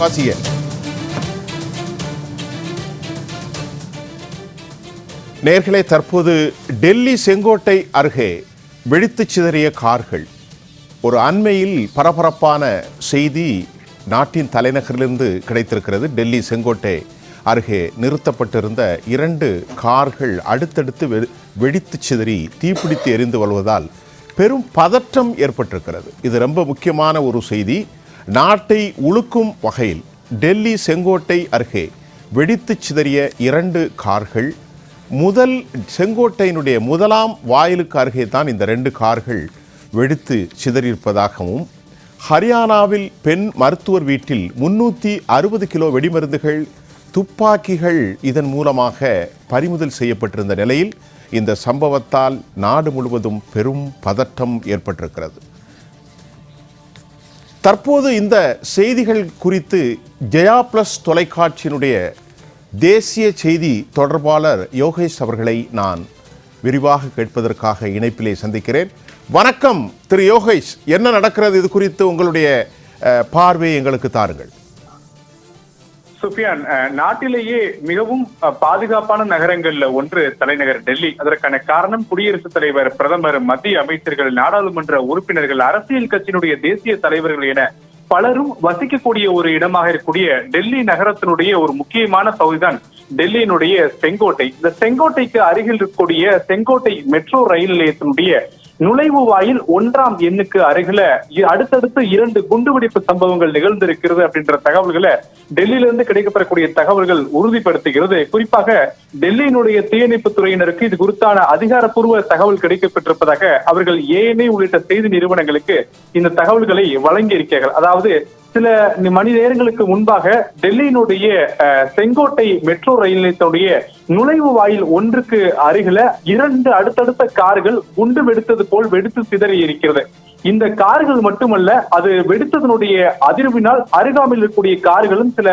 வாசிய நேர்களே தற்போது டெல்லி செங்கோட்டை அருகே வெடித்துச் சிதறிய கார்கள். ஒரு அண்மையில் பரபரப்பான செய்தி நாட்டின் தலைநகரிலிருந்து கிடைத்திருக்கிறது. டெல்லி செங்கோட்டை அருகே நிறுத்தப்பட்டிருந்த இரண்டு கார்கள் அடுத்தடுத்து வெ- வெடித்துச் சிதறி தீப்பிடித்து எரிந்து வருவதால் பெரும் பதற்றம் ஏற்பட்டிருக்கிறது. இது ரொம்ப முக்கியமான ஒரு செய்தி. நாட்டை உழுக்கும் வகையில் டெல்லி செங்கோட்டை அருகே வெடித்துச் சிதறிய இரண்டு கார்கள் முதல் செங்கோட்டையினுடைய முதலாம் வாயிலுக்கு அருகே தான் இந்த ரெண்டு கார்கள் வெடித்து சிதறியிருப்பதாகவும் ஹரியானாவில் பெண் மருத்துவர் வீட்டில் முன்னூற்றி அறுபது கிலோ வெடிமருந்துகள் துப்பாக்கிகள் இதன் மூலமாக பறிமுதல் செய்யப்பட்டிருந்த நிலையில் இந்த சம்பவத்தால் நாடு முழுவதும் பெரும் பதட்டம் ஏற்பட்டிருக்கிறது. தற்போது இந்த செய்திகள் குறித்து ஜெயா பிளஸ் தொலைக்காட்சியினுடைய தேசிய செய்தி தொடர்பாளர் யோகேஷ் அவர்களை நான் விரிவாக கேட்பதற்காக இணைப்பிலே சந்திக்கிறேன். வணக்கம் திரு யோகேஷ். என்ன நடக்கிறது இது குறித்து உங்களுடைய பார்வையை எங்களுக்கு தாருங்கள். சுஃபியான் நாட்டிலேயே மிகவும் பாதுகாப்பான நகரங்கள்ல ஒன்று தலைநகர் டெல்லி. அதற்கான காரணம் குடியரசுத் தலைவர் பிரதமர் மத்திய அமைச்சர்கள் நாடாளுமன்ற உறுப்பினர்கள் அரசியல் கட்சியினுடைய தேசிய தலைவர்கள் என பலரும் வசிக்கக்கூடிய ஒரு இடமாக இருக்கக்கூடிய டெல்லி நகரத்தினுடைய ஒரு முக்கியமான பகுதிதான் டெல்லியினுடைய செங்கோட்டை. இந்த செங்கோட்டைக்கு அருகில் இருக்கக்கூடிய செங்கோட்டை மெட்ரோ ரயில் நிலையத்தினுடைய நுழைவு வாயில் ஒன்றாம் எண்ணுக்கு அருகில அடுத்தடுத்து இரண்டு குண்டுவெடிப்பு சம்பவங்கள் நிகழ்ந்திருக்கிறது அப்படின்ற தகவல்களை டெல்லியில இருந்து கிடைக்கப்பெறக்கூடிய தகவல்கள் உறுதிப்படுத்துகிறது. குறிப்பாக டெல்லியினுடைய தீயணைப்பு துறையினருக்கு இது குறித்தான அதிகாரப்பூர்வ தகவல் கிடைக்கப்பட்டிருப்பதாக அவர்கள் ஏஎன்ஐ உள்ளிட்ட செய்தி நிறுவனங்களுக்கு இந்த தகவல்களை வழங்கி இருக்கிறார்கள் அதாவது சில மணி நேரங்களுக்கு முன்பாக டெல்லியினுடைய செங்கோட்டை மெட்ரோ ரயில் நிலையத்துடைய நுழைவு வாயில் ஒன்றுக்கு அருகில இரண்டு அடுத்தடுத்த கார்கள் குண்டு வெடித்தது போல் வெடித்து சிதறி இருக்கிறது. இந்த கார்கள் மட்டுமல்ல அது வெடித்ததனுடைய அதிர்வினால் அருகாமையில் இருக்கக்கூடிய கார்களும் சில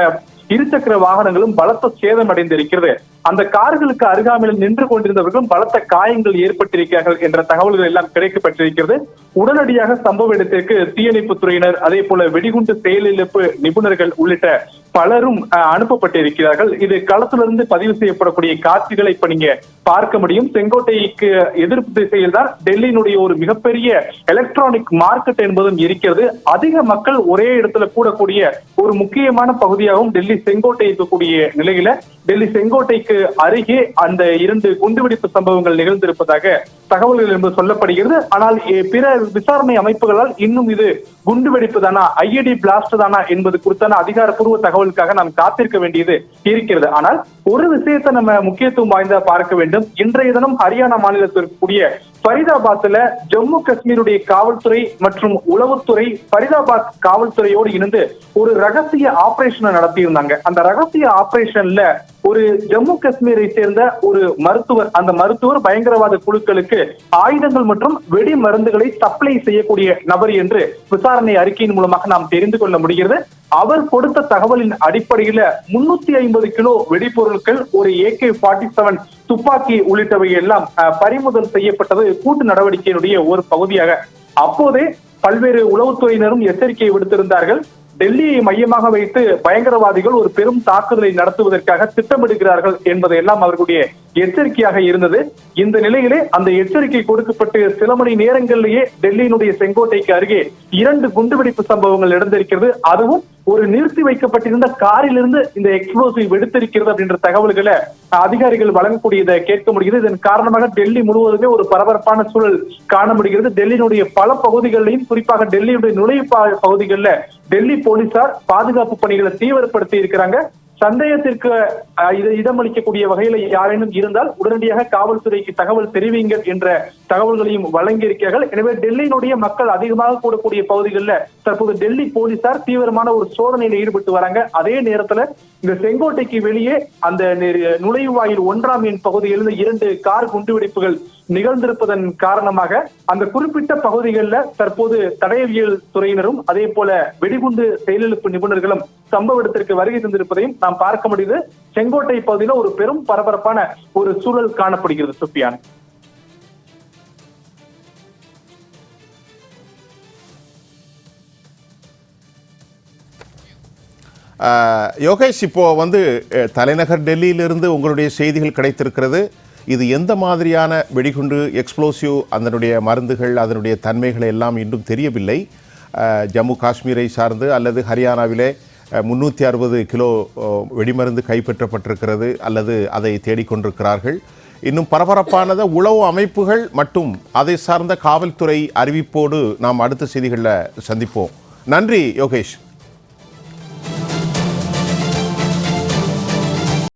இருசக்கர வாகனங்களும் பலத்த சேதம் அடைந்திருக்கிறது. அந்த கார்களுக்கு அருகாமையில் நின்று கொண்டிருந்தவர்களும் பலத்த காயங்கள் ஏற்பட்டிருக்கிறார்கள் என்ற தகவல்கள் எல்லாம் கிடைக்கப்பட்டிருக்கிறது. உடனடியாக சம்பவ இடத்திற்கு தீயணைப்பு துறையினர் அதே போல வெடிகுண்டு செயலிழப்பு நிபுணர்கள் உள்ளிட்ட பலரும் அனுப்பப்பட்டிருக்கிறார்கள். இது களத்திலிருந்து பதிவு செய்யப்படக்கூடிய காட்சிகளை இப்ப நீங்க பார்க்க முடியும். செங்கோட்டைக்கு எதிர்ப்பு திசையில் தான் டெல்லியினுடைய ஒரு மிகப்பெரிய எலக்ட்ரானிக் மார்க்கெட் என்பதும் இருக்கிறது. அதிக மக்கள் ஒரே இடத்துல கூடக்கூடிய ஒரு முக்கியமான பகுதியாகவும் டெல்லி செங்கோட்டை இருக்கக்கூடிய நிலையில டெல்லி செங்கோட்டைக்கு அருகே அந்த இரண்டு குண்டுவெடிப்பு சம்பவங்கள் நிகழ்ந்திருப்பதாக தகவல்கள் என்பது சொல்லப்படுகிறது. ஆனால் பிற விசாரணை அமைப்புகளால் இன்னும் இது குண்டுவெடிப்பு தானா? ஐஎடி பிளாஸ்ட் தானா என்பது குறித்தான அதிகாரப்பூர்வ தகவலுக்காக நாம் காத்திருக்க வேண்டியது இருக்கிறது. ஆனால் ஒரு விஷயத்தை நம்ம முக்கியத்துவம் வாய்ந்த பார்க்க வேண்டும். இன்றைய தினம் ஹரியானா மாநிலத்தில் இருக்கக்கூடிய ஃபரிதாபாத்ல ஜம்மு காஷ்மீருடைய காவல்துறை மற்றும் உளவுத்துறை ஃபரிதாபாத் காவல்துறையோடு இணைந்து ஒரு ரகசிய ஆபரேஷனை நடத்தியிருந்தாங்க. அந்த ரகசிய ஆபரேஷன்ல ஒரு ஜம்மு காஷ்மீரை சேர்ந்த ஒரு மருத்துவர் அந்த மருத்துவர் பயங்கரவாத குழுக்களுக்கு ஆயுதங்கள் மற்றும் வெடி மருந்துகளை சப்ளை செய்யக்கூடிய நபர் என்று விசாரணை விசாரணை அறிக்கையின் மூலமாக நாம் தெரிந்து கொள்ள முடிகிறது. அவர் கொடுத்த தகவலின் அடிப்படையில முன்னூத்தி ஐம்பது கிலோ வெடிபொருட்கள் ஒரு ஏகே ஃபார்ட்டி செவன் துப்பாக்கி உள்ளிட்டவை எல்லாம் பறிமுதல் செய்யப்பட்டது கூட்டு நடவடிக்கையினுடைய ஒரு பகுதியாக. அப்போதே பல்வேறு உளவுத்துறையினரும் எச்சரிக்கையை விடுத்திருந்தார்கள். டெல்லியை மையமாக வைத்து பயங்கரவாதிகள் ஒரு பெரும் தாக்குதலை நடத்துவதற்காக திட்டமிடுகிறார்கள் என்பதையெல்லாம் அவர்களுடைய எச்சரிக்கையாக இருந்தது. இந்த நிலையிலே அந்த எச்சரிக்கை கொடுக்கப்பட்டு சில மணி நேரங்களிலேயே டெல்லியினுடைய செங்கோட்டைக்கு அருகே இரண்டு குண்டுவெடிப்பு சம்பவங்கள் நடந்திருக்கிறது. அதுவும் ஒரு நிறுத்தி வைக்கப்பட்டிருந்த காரிலிருந்து இந்த எக்ஸ்ப்ளோசிவ் வெடித்திருக்கிறது அப்படின்ற தகவல்களை அதிகாரிகள் வழங்கக்கூடியதை கேட்க முடிகிறது. இதன் காரணமாக டெல்லி முழுவதுமே ஒரு பரபரப்பான சூழல் காண முடிகிறது. டெல்லியினுடைய பல பகுதிகளிலும் குறிப்பாக டெல்லியுடைய நுழைவு பகுதிகளில் டெல்லி போலீசார் பாதுகாப்பு பணிகளை தீவிரப்படுத்தி இருக்கிறாங்க. சந்தேகத்திற்கு இடமளிக்கக்கூடிய வகையில் யாரேனும் இருந்தால் உடனடியாக காவல்துறைக்கு தகவல் தெரிவிங்கள் என்ற தகவல்களையும் வழங்கியிருக்கிறார்கள். எனவே டெல்லியினுடைய மக்கள் அதிகமாக கூடக்கூடிய பகுதிகளில் தற்போது டெல்லி போலீசார் தீவிரமான ஒரு சோதனையில் ஈடுபட்டு வராங்க. அதே நேரத்துல இந்த செங்கோட்டைக்கு வெளியே அந்த நுழைவாயில் ஒன்றாம் எண் பகுதியிலிருந்து இரண்டு கார் குண்டுவெடிப்புகள் நிகழ்ந்திருப்பதன் காரணமாக அந்த குறிப்பிட்ட பகுதிகளில் தற்போது தடயவியல் துறையினரும் அதே போல வெடிகுண்டு செயலிழப்பு நிபுணர்களும் சம்பவ இடத்திற்கு வருகை தந்திருப்பதையும் நாம் பார்க்க முடியுது. செங்கோட்டை பகுதியில் ஒரு பெரும் பரபரப்பான ஒரு சூழல் காணப்படுகிறது சுப்பியான் யோகேஷ் இப்போ வந்து தலைநகர் டெல்லியிலிருந்து உங்களுடைய செய்திகள் கிடைத்திருக்கிறது. இது எந்த மாதிரியான வெடிகுண்டு எக்ஸ்ப்ளோசிவ் அதனுடைய மருந்துகள் அதனுடைய தன்மைகள் எல்லாம் இன்னும் தெரியவில்லை. ஜம்மு காஷ்மீரை சார்ந்து அல்லது ஹரியானாவிலே முன்னூற்றி அறுபது கிலோ வெடிமருந்து கைப்பற்றப்பட்டிருக்கிறது அல்லது அதை தேடிக்கொண்டிருக்கிறார்கள் இன்னும் பரபரப்பானத உளவு அமைப்புகள் மற்றும் அதை சார்ந்த காவல்துறை அறிவிப்போடு நாம் அடுத்த செய்திகளில் சந்திப்போம். நன்றி யோகேஷ்.